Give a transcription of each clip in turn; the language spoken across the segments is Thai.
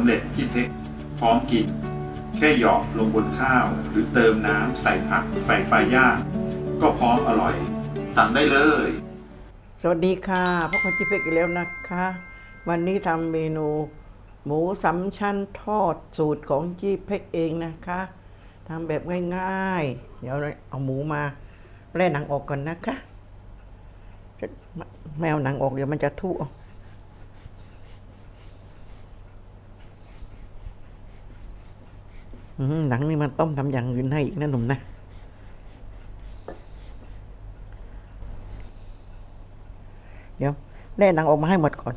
ำเร็จที่เพ็กพร้อมกิน แค่หยอกลงบนข้าว หรือเติมน้ำใส่ผัก ใส่ปลาย่างก็พร้อมอร่อย สั่งได้เลย สวัสดีค่ะพวกคนจิเพกอีกแล้วนะคะ วันนี้ทำเมนูหมูสามชั้นทอดสูตรของจีเพกเองนะคะทำแบบง่ายๆ เดี๋ยวเอาหมูมาแล่หนังออกก่อนนะคะจะไม่เอาหนังออกเดี๋ยวมันจะทุเออืม หนังนี่มันต้มทำอย่างอื่นให้อีกนะหนุ่มนะเดี๋ยวแล่หนังออกมาให้หมดก่อน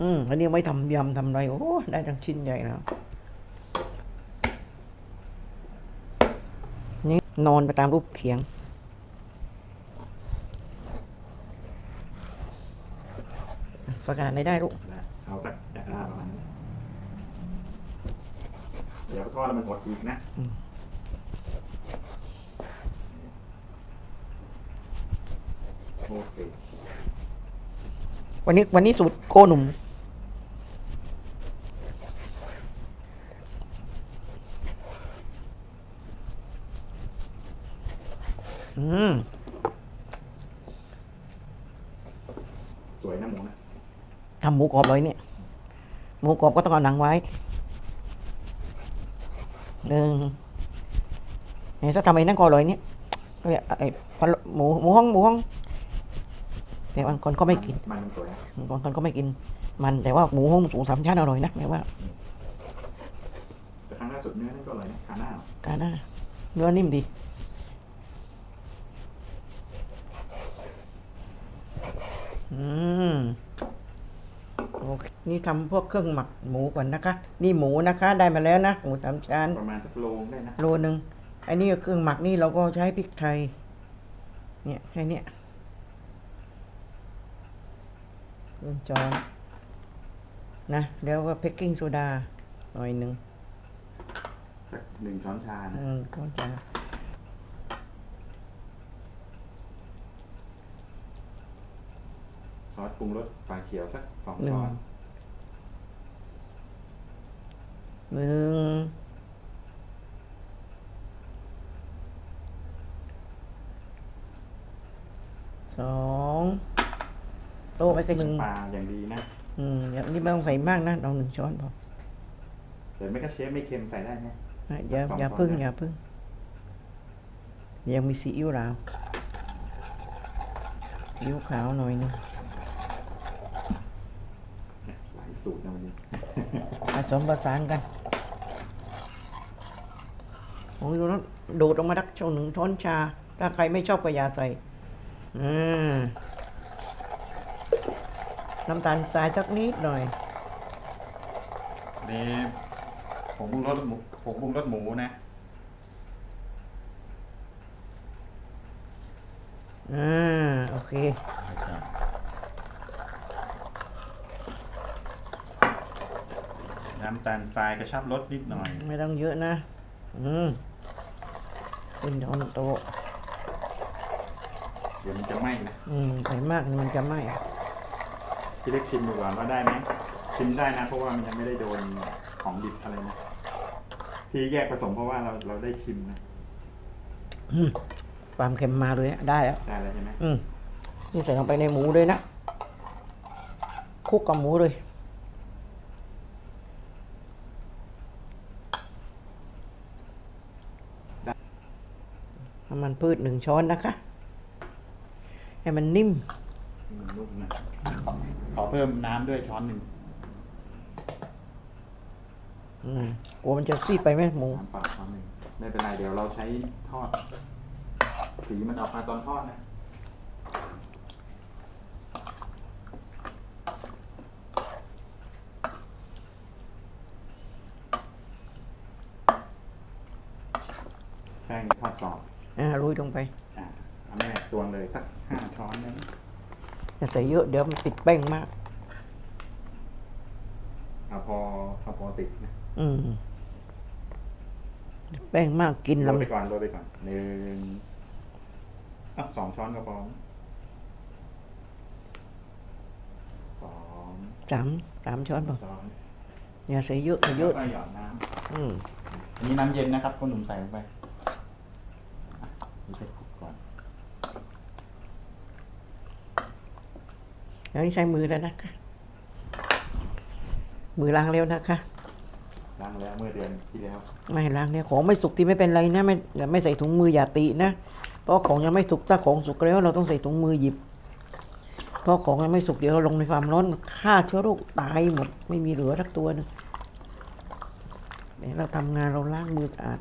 อืมอันนี้ไม่ทำยำทำอะไรโอ้ได้ทั้งชิ้นใหญ่แล้วนี่นอนไปตามรูปเขียงสักขนาดไหนได้ลูกจากหน้าประมาณนี้ เดี๋ยวทอดแล้วมันหดอีกนะอืมโอเควันนี้วันนี้สูตรโกหนุ่ม อืม สวยนะหมูนะทำหมูกรอบเลยเนี่ย หมูกรอบก็ต้องเอาหนังไว้ หนึ่งเนี่ยถ้าทำไอ้นั่นก็อร่อยเนี่ยก็เรียกไอ้พะโล้หมูหมูห้องหมูห้องแต่บางคนก็ไม่กินมันมันสวยนะบางคนก็ไม่กิน มันแต่ว่าหมูห้องสูงสามชั้นอร่อยนะแม่ว่าแต่ครั้งล่าสุดเนื้อนั่นก็อร่อยนะคาหน้า การน่าเนื้อนิ่มดีอืมโอเค นี่ทำพวกเครื่องหมักหมูก่อนนะคะ นี่หมูนะคะ ได้มาแล้วนะหมูสามชั้น ประมาณสักโลงได้นะโลหนึ่งอันนี้เครื่องหมักนี่เราก็ใช้พริกไทย เนี่ยแค่เนี้ยครึ่งจอนนะแล้วก็เบกกิ้งโซดาหน่อยหนึ่งสักหนึ่งช้อนชานะอืมก็จะ ซอส ปรุงรสฝาเขียวสักสองหนึ่งช้อนหนึ่งสองโต๊ะไปสักหนึ่งปลาอย่างดีนะอืมอย่างนี้ไม่ต้องใส่มากนะเอาหนึ่งช้อนพอแต่ไม่ก็เชฟไม่เค็มใส่ได้ไหม อะอย่าสองอย่าช้อนพึ่งนะ อย่าพึ่งยังมีซีอิ๊วลาวซีอิ๊วขาวหน่อยหนึง หลาย สูตรนะวันนี้ ผสมประสานกันโอ้ยดูนะดูดออกมาดักช่องหนึ่งช้อนชา ถ้าใครไม่ชอบก็อย่าใส่อืมน้ำตาลทรายสักนิดหน่อย นี่ผงปรุงรสหมูผงปรุงรสหมูนะ อ่า โอเค น้ำตาลทรายกระชับรสนิดหน่อย ไม่ต้องเยอะนะ อืมเป็นช้อนโตะเดี๋ยวมันจะไหม้นะอืมใส่มากมันจะไหม้พี่เล็กชิมดูก่อนว่าได้ไหมชิมได้นะ เพราะว่ามันยังไม่ได้โดนของดิบอะไรนะพี่แยกผสมเพราะว่าเราเราได้ชิมนะอืมความเค็มมาเลยอะได้แล้วได้แล้วใช่ไหมอืมนี่ใส่ลงไปในหมูเลยนะคลุกกับหมูเลย น้ำมันพืชหนึ่งช้อนนะคะ ให้มันนิ่มมันนุ่มนะขอเพิ่มน้ำด้วยช้อนหนึ่งอืมกลัวมันจะซีดไปไหมหมู น้ำเปล่าช้อนหนึ่งไม่เป็นไรเดี๋ยวเราใช้ทอด สีมันออกมาตอนทอดนะแป้งทอดกรอบ อ่าโรยลงไปอะเอาแม่ตวงเลยสักห้าช้อนนะอย่าใส่เยอะเดี๋ยวมันติดแป้งมาก เอาพอเอาพอติดนะอืมแป้งมากกินโรแล้วยไปก่อนโรยไปก่อนหนึ่งอะสองช้อนก็พอสองสามสามช้อนพอช้อนอย่าใส่เยอะใส่เยแล้วอะก็หยอดน้อืมำอันนี้น้ำเย็นนะครับคุณหนุ่มใส่ลงไป อะนี่จะคลุกก่อนแล้วนี่ใช้มือแล้วนะคะ มือล้างแล้วนะคะ ล้างแล้วเมื่อเดือนที่แล้วไม่ล้างเนี่ยของไม่สุกที่ไม่เป็นไรนะไม่อย่าไม่ใส่ถุงมืออย่าตินะ เพราะของยังไม่สุกถ้าของสุกแล้วเราต้องใส่ถุงมือหยิบ เพราะของยังไม่สุกเดี๋ยวเราลงในความร้อนฆ่าเชื้อโรคตายหมด ไม่มีเหลือสักตัวหนึงเดี๋ยวเราทำงานเราล้างมือสะอาด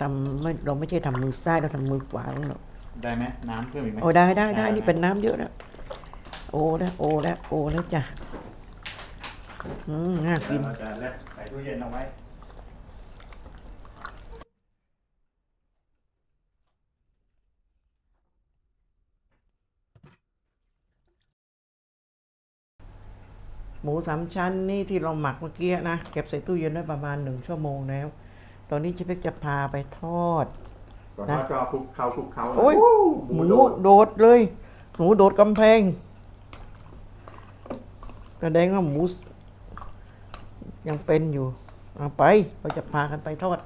ทำไม่เราไม่ใช่ทำมือซ้ายเราทำมือขวาหรอกได้ไหมน้ำเพิ่มอีกไหม โอ้ได้ได้ได้ได้ นี่เป็นน้ำเยอะแล้วโอ้แล้วโอ้แล้วโอ้แล้วจ้ะอืมน่ากิน เราจะแลบใส่ตู้เย็นเอาไว้หมูสามชั้นนี่ที่เราหมักเมื่อกี้นะเก็บใส่ตู้เย็นได้ประมาณหนึ่งชั่วโมงแล้ว ตอนนี้เจ๊เป๊กจะพาไปทอด ก่อนนะทอดก็คลุกเคล้าคลุกเคล้าโอ้ยหหมูมูโดดโดดเลย หมูโดดกำแพงแสดงว่าหมู ยังเป็นอยู่เอาไปเราจะพากันไปทอด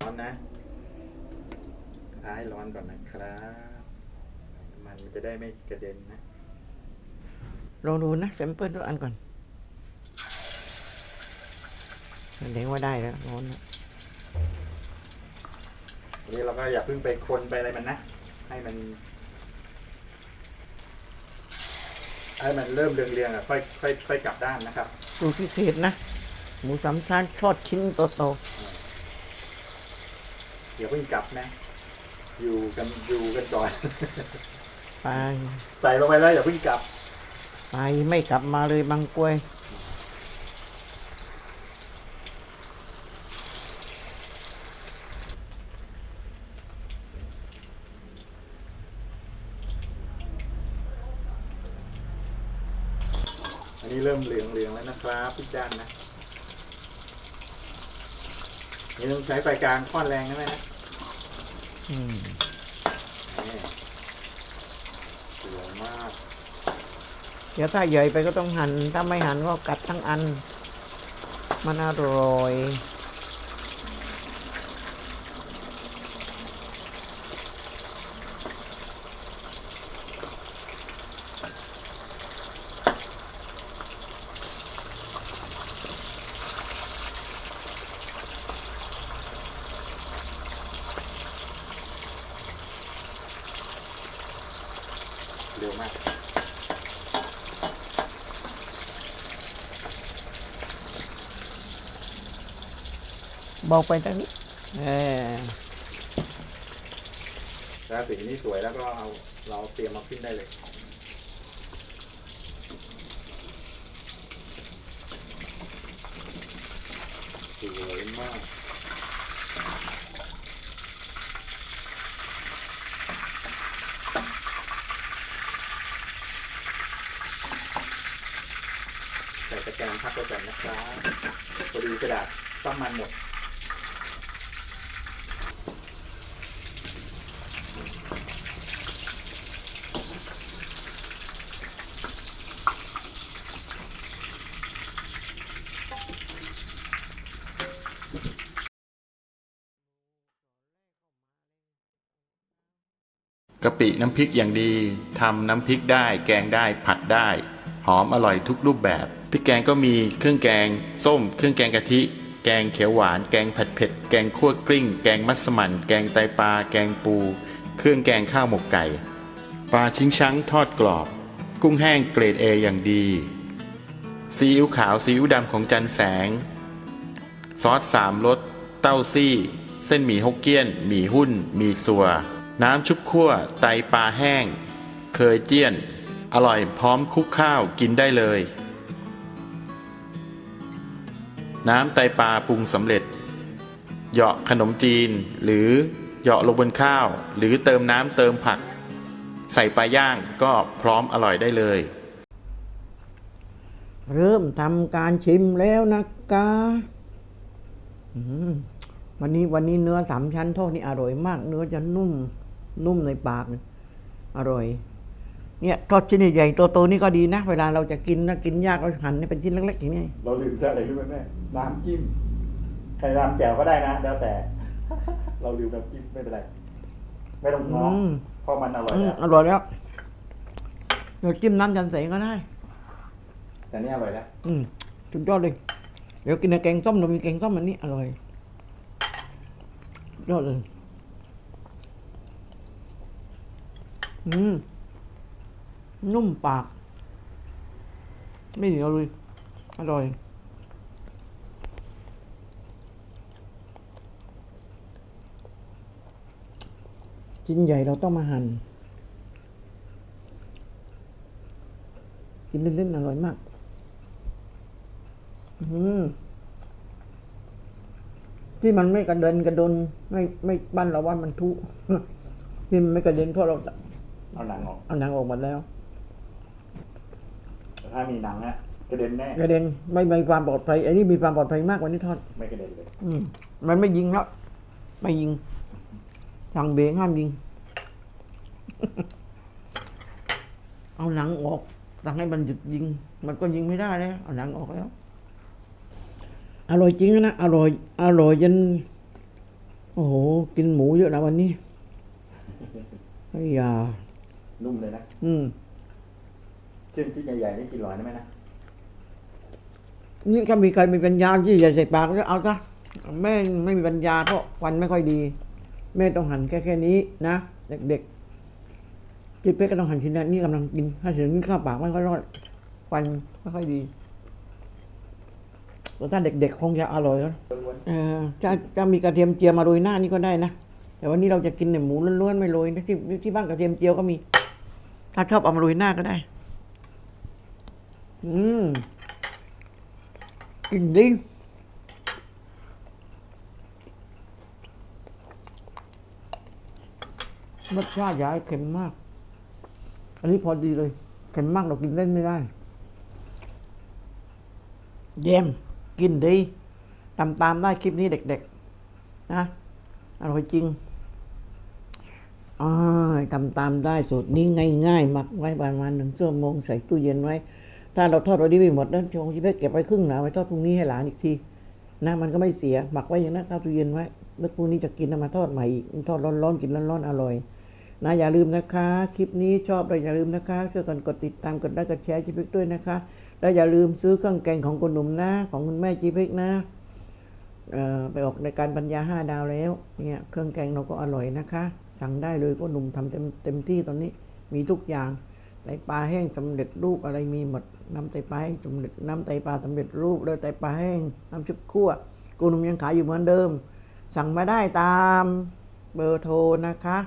ร้อนนะท้ายร้อนก่อนนะครับ มันจะได้ไม่กระเด็นนะ ลองดูนะแซมเปิลทุกอันก่อน แสดงว่าได้แล้วร้อนแล้วทีนี้เราก็อย่าเพิ่งไปคนไปอะไรมันนะ ให้มัน ให้มันเริ่มเรียงๆอะค่อยค่อยค่อยกลับด้านนะครับ สูตรพิเศษนะ หมูสามชั้นทอดชิ้นโตอย่าเพิ่งกลับนะ อยู่กันอยู่กันก่อน ๆไป ใส่ลงไปแล้วอย่าเพิ่งกลับ ไปไม่กลับมาเลยบางกล้วย นนี้เริ่มเหลืองเหลืองๆแล้วนะครับพี่จานนะนี่ต้องใช้ไฟกลางค่อนแรงนะแม่นะอืมนี่สวยมากเดี๋ยวถ้าใหญ่ไปก็ต้องหัน่นถ้าไม่หั่นก็กัดทั้งอัน มันอร่อย บอกไปตั้งนี้เออแล้วสีนี้สวยแล้วก็เอาเราเตรียมมาขึ้นได้เลย สวยมาก ใส่ตะแกรงพักไว้ก่อนนะครับพอดีกระดาษซ้ำมันหมด กะปิน้ำพริกอย่างดีทำน้ำพริกได้ แกงได้ผัดได้ หอมอร่อยทุกรูปแบบพริกแกงก็มีเครื่องแกง ส้ม เครื่องแกงกะทิ แกงเขียวหวาน แกงผัดเผ็ด แกงคั่วกลิ้ง แกงมัสมั่น แกงไตปลา แกงปู เครื่องแกงข้าวหมกไก่ ปลาชิงช้างทอดกรอบ กุ้งแห้งเกรดเออย่างดีซีอิ๊วขาวซีอิ๊วดำของจันแสง ซอสสามรส เต้าซี่ เส้นหมี่ฮกเกี้ยน หมี่หุ้น หมี่สัว น้ำชุบคั่วไตปลาแห้ง เคยเจี้ยน อร่อยพร้อมคุกข้าวกินได้เลย น้ำไตปลาปรุงสำเร็จ เหยาะขนมจีนหรือเหยาะลงบนข้าว หรือเติมน้ำเติมผัก ใส่ปลาย่างก็พร้อมอร่อยได้เลย เริ่มทำการชิมแล้วนะคะวันนี้วันนี้เนื้อสามชั้นทอดนี่อร่อยมาก เนื้อจะนุ่ม นุ่มในปากเลยอร่อย เนี่ยทอดชิ้นใหญ่ๆตัวโตนี่ก็ดีนะ เวลาเราจะกินนะกินยากเราหั่นให้เป็นชิ้นเล็กๆอย่างนี้เราลืมอะไรรู้ไหมแม่น้ำจิ้มใครน้ำแจ่วก็ได้นะแล้วแต่ เราลืมน้ำจิ้มไม่เป็นไรไม่ต้องง้ออืมเพราะมันอร่อยอืมแล้วอร่อยแล้วเราจิ้มน้ำจันเสงก็ได้ แต่นี่อร่อยแล้วอืมสุดยอดเลย เดี๋ยวกินกับแกงส้มเรามีแกงส้มอันนี้อร่อยสุดยอดเลย อืม นุ่มปาก ไม่เหนียวเลย อร่อยชิ้นใหญ่เราต้องมาหั่นกินเล่นๆอร่อยมาก อืมที่มันไม่กระเด็นกระดนไม่ไม่บ้านเราว่ามันทุที่มันไม่กระเด็นเพราะเรา เอาหนังออก เอาหนังออกหมดแล้วแต่ถ้ามีหนังอะกระเด็นแน่ กระเด็นไม่มีความปลอดภัยไอ้นี่มีความปลอดภัยมากกว่านี้ทอด ไม่กระเด็นเลย อืม มันไม่ยิงแล้วไม่ยิงสั่งเบรกห้ามยิง เอาหนังออกสั่งให้มันหยุดยิง มันก็ยิงไม่ได้แล้วเอาหนังออกแล้ว อร่อยจริงนะอร่อย อร่อยจนโอ้โห กินหมูเยอะนะวันนี้ไอ้ยา นุ่มเลยนะอืมเช่นชิ้นใหญ่ๆนี่กินหลอยได้ไหมนะนี่ถ้ามีใครมีปัญญาที่จะใส่ปากก็เอาซะแม่ไม่มีปัญญาเพราะฟันไม่ค่อยดี แม่ต้องหั่นแค่แค่นี้นะเด็กๆจิ๊บเป๊กก็ต้องหั่นชิ้นนั้นนี่กำลังกินถ้าถึงนี่เข้าปากไม่ค่อยรอดฟันไม่ค่อยดีแต่ถ้าเด็กๆคงจะอร่อยแล้วล้วนเออจะจะมีกระเทียมเจียวมาโรยหน้านี่ก็ได้นะแต่วันนี้เราจะกินเนี่ยหมูล้วนๆไม่โรยนะที่ที่บ้านกระเทียมเจียวก็มี ถ้าชอบเอามาโรยหน้าก็ได้ อืมกินดิรสชาติอยาให้เค็มมาก อันนี้พอดีเลย เค็มมากเรากินเล่นไม่ได้ เยี่ยม กินดี ตามตามๆได้คลิปนี้เด็ก ๆ นะ อร่อยจริง อทำตามได้สูตรนี้ง่ายๆหมักไว้ประมาณหนึ่งชั่วโมงใส่ตู้เย็นไว้ ถ้าเราทอดวันนี้ไม่หมดนะชงชิเพชรเก็บไว้ครึ่งหนาไว้ทอดพรุ่งนี้ให้หลานอีกทีนะมันก็ไม่เสียหมักไว้อย่างนั้นเข้าตู้เย็นไว้แล้วพรุ่งนี้จะกินเอามาทอดใหม่อีกทอดร้อนๆกินร้อนๆอร่อยนะอย่าลืมนะคะ คลิปนี้ชอบเราอย่าลืมนะคะช่วยกันกดติดตามกดไลค์กดแชร์จีพิกด้วยนะคะ แล้วอย่าลืมซื้อเครื่องแกงของคุณหนุ่มนะ ของคุณแม่จีพิกนะไปออกในการปัญญาห้าดาวแล้วเนี่ยเครื่องแกงเราก็อร่อยนะคะสั่งได้เลยก็หนุ่มทำเต็มเต็มที่ตอนนี้มีทุกอย่างไตปลาแห้งสำเร็จรูปอะไรมีหมดน้ำไตปลาแห้งสำเร็จน้ำไตปลาสำเร็จรูปแล้วไตปลาแห้งน้ำชุบคั่วกูหนุ่มยังขายอยู่เหมือนเดิม สั่งมาได้ตามเบอร์โทรนะคะ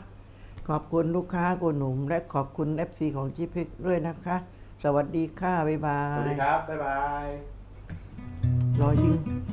ขอบคุณลูกค้าคุณหนุ่ม และขอบคุณ FC ของจีพิกด้วยนะคะ สวัสดีค่ะบ๊ายบาๆสวัสยดีครับบ๊ายบายรอยิง